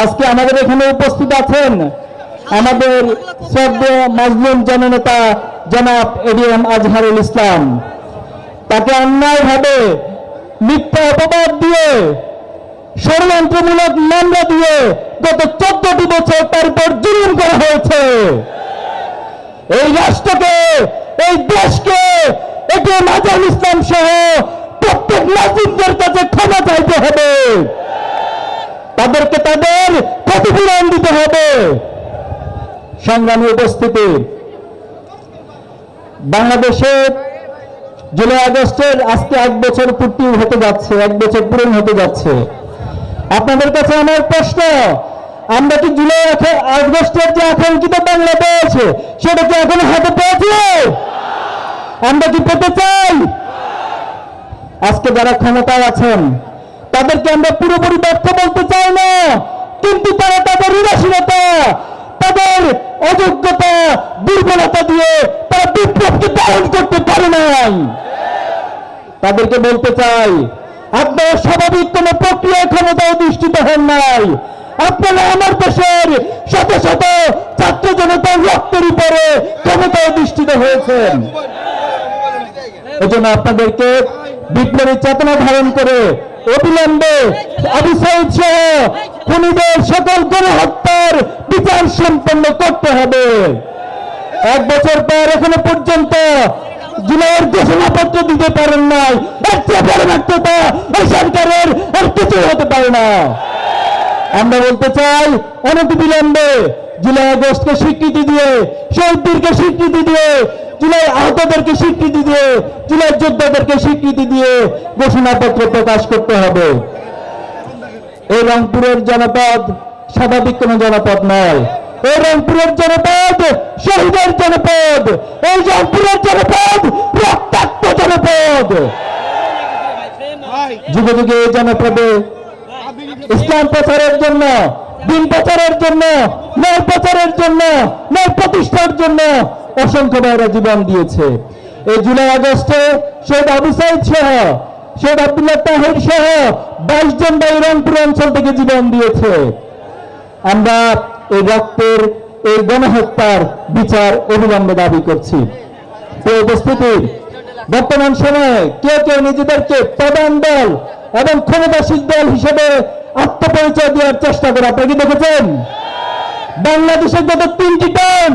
আজকে আমাদের এখানে উপস্থিত আছেন আমাদের শ্রদ্ধেয় মাজলুম জননেতা জনাব এডিএম আজহারুল ইসলাম। তাকে অন্যায়ভাবে মিথ্যা অপবাদ দিয়ে, ষড়যন্ত্রমূলক মামলা দিয়ে গত চোদ্দটি বছর তার উপর জুলুম করা হয়েছে। এই রাষ্ট্রকে, এই দেশকে, একে মাজার ইসলাম সহ প্রত্যেক নাজিকদের কাছে ক্ষমা চাইতে হবে। তাদেরকে তাদের ক্ষতিপূরণ দিতে হবে। সংগ্রামী উপস্থিতি, বাংলাদেশে জুলাই আগস্টের আজকে এক বছর পূর্তি হতে যাচ্ছে, এক বছর পূরণ হতে যাচ্ছে। আপনাদের কাছে আমার প্রশ্ন, আমরা কি জুলাই আগস্টের যে আকাঙ্ক্ষিত বাংলাদেশ সেটা কি এখন হাতে পেয়েছি? আমরা কি পেতে চাই? আজকে যারা ক্ষমতায় আছেন তাদেরকে আমরা পুরোপুরি ব্যর্থ বলতে চাই না। কিন্তু তারা তাদের উদাসীনতা, তাদের অযোগ্যতা, দুর্বলতা দিয়ে তারা বিপ্লবকে ধারণ করতে পারে নাই। তাদেরকে বলতে চাই, আপনারা স্বাভাবিক কোন প্রক্রিয়ায় ক্ষমতা অধিষ্ঠিত হন নাই। আপনারা আমার দেশের শত শত ছাত্র জনতার রক্তের উপরে ক্ষমতা অধিষ্ঠিত হয়েছেন। এজন্য আপনাদেরকে বিপ্লবী চেতনা ধারণ করে অবিলম্বে আবু খুনিদের সকল গণহত্যার বিচার সম্পন্ন করতে হবে। এক বছর পর এখনও পর্যন্ত জুলাইয়ের ঘোষণাপত্র দিতে পারেন নাই। সরকারের আর কিছু হতে পারে না। আমরা বলতে চাই অনতি বিলম্বে জুলাই আগস্টকে স্বীকৃতি দিয়ে, শহীদদেরকে স্বীকৃতি দিয়ে জুলাই আহতদেরকে স্বীকৃতি দিয়ে, জুলাই যোদ্ধাদেরকে স্বীকৃতি দিয়ে ঘোষণাপত্র প্রকাশ করতে হবে। এই রংপুরের জনপদ স্বাভাবিক কোন জনপদ নয়। এই রংপুরের জনপদ শহীদের জনপদ। এই রংপুরের জনপদ রক্তাক্ত জনপদ। যুগে যুগে এই জনপদে ইসলাম প্রচারের জন্য, দিন প্রচারের জন্য ন্যায় প্রচারের জন্য ন্যায় প্রতিষ্ঠার জন্য অসংখ্য ভাইরা জীবন দিয়েছে। এই জুলাই আগস্টে শহীদ আবু সাইদ সহ শহীদ আব্দুল্লাহ তাহির সহ বাইশ জন ভাই রংপুর অঞ্চল থেকে জীবন দিয়েছে। আমরা এই রক্তের, এই গণহত্যার বিচার অবিলম্বে দাবি করছি। উপস্থিতি, বর্তমান সময়ে কেউ কেউ নিজেদেরকে প্রধান দল এবং ক্ষমতাশীল দল হিসেবে আত্মপরিচয় দেওয়ার চেষ্টা করে। আপনি কি দেখেছেন? বাংলাদেশের গত তিনটি টার্ম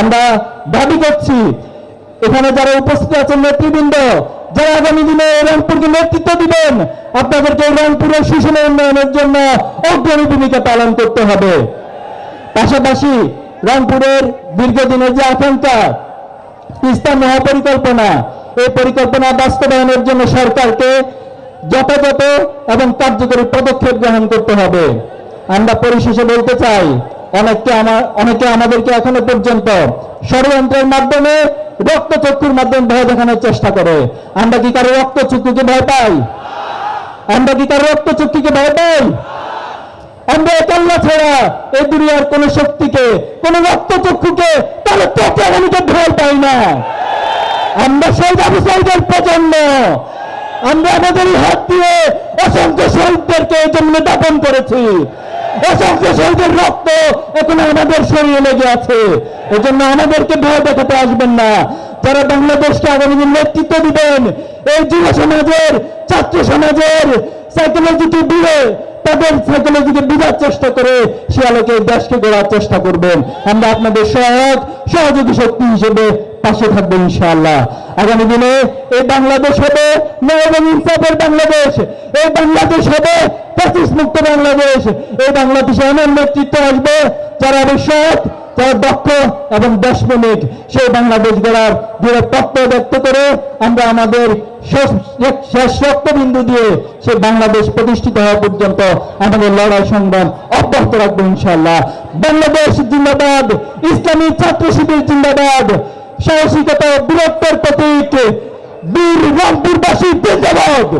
আমরা দাবি করছি, এখানে যারা উপস্থিত আছেন নেতৃবৃন্দ, যারা আগামী দিনে রংপুরকে নেতৃত্ব দিবেন, আপনাদেরকে রংপুরের সুষম উন্নয়নের জন্য অগ্রণী ভূমিকা পালন করতে হবে। পাশাপাশি রংপুরের দীর্ঘদিনের যে আকাঙ্ক্ষা তিস্তা মহাপরিকল্পনা, এই পরিকল্পনা বাস্তবায়নের জন্য সরকারকে যথাযথ এবং কার্যকরী পদক্ষেপ গ্রহণ করতে হবে। আমরা পরিশেষে বলতে চাই অনেককে আমার অনেকে আমাদেরকে এখনও পর্যন্ত ষড়যন্ত্রের মাধ্যমে রক্তচক্ষুর মাধ্যমে ভয় দেখানোর চেষ্টা করে। আমরা কি কারও রক্তচক্ষুকে ভয় পাই? আমরা কি কারও রক্তচক্ষুকে ভয় পাই? আমরা একাল্লা ছাড়া এই দুনিয়ার কোন শক্তিকে, কোন রক্তচক্ষুকে তাহলে আমাকে ভয় পাই না। আমরা আবু সাইদের প্রজন্ম। আমরা আমাদের হাত দিয়ে অসংখ্য শহীদদেরকে এই জন্য দাপন করেছি। রক্ত এখন আমাদের শরীরে লেগে আছে, এজন্য আমাদেরকে ভয় দেখাতে আসবেন না। যারা বাংলাদেশকে আগামী দিন নেতৃত্ব দিবেন, এই যুব সমাজের, ছাত্র সমাজের সাইকোলজিকে দূরে তাদের সাইকোলজিকে বোঝার চেষ্টা করে সে আলোকে দেশকে গড়ার চেষ্টা করবেন। আমরা আপনাদের সহায়ক, সহযোগী শক্তি হিসেবে পাশে থাকব ইনশাআল্লাহ। আগামী দিনে এই বাংলাদেশ হবে ইনসাফের বাংলাদেশ। এই বাংলাদেশ হবে প্যাসিস মুক্ত বাংলাদেশ। এই বাংলাদেশে এমন নেতৃত্ব আসবে যারা সৎ, যারা দক্ষ এবং দেশপ্রেমিক। সেই বাংলাদেশ গড়ার দৃঢ় তত্ত্ব ব্যক্ত করে আমরা আমাদের শেষ রক্তবিন্দু দিয়ে সেই বাংলাদেশ প্রতিষ্ঠিত হওয়া পর্যন্ত আমাদের লড়াই সংগ্রাম অব্যাহত রাখব ইনশাল্লাহ বাংলাদেশ জিন্দাবাদ, ইসলামী ছাত্র শিবির জিন্দাবাদ, সাহসিকতা বীরত্বের প্রতীক, বীর রংপুরবাসী জিন্দাবাদ।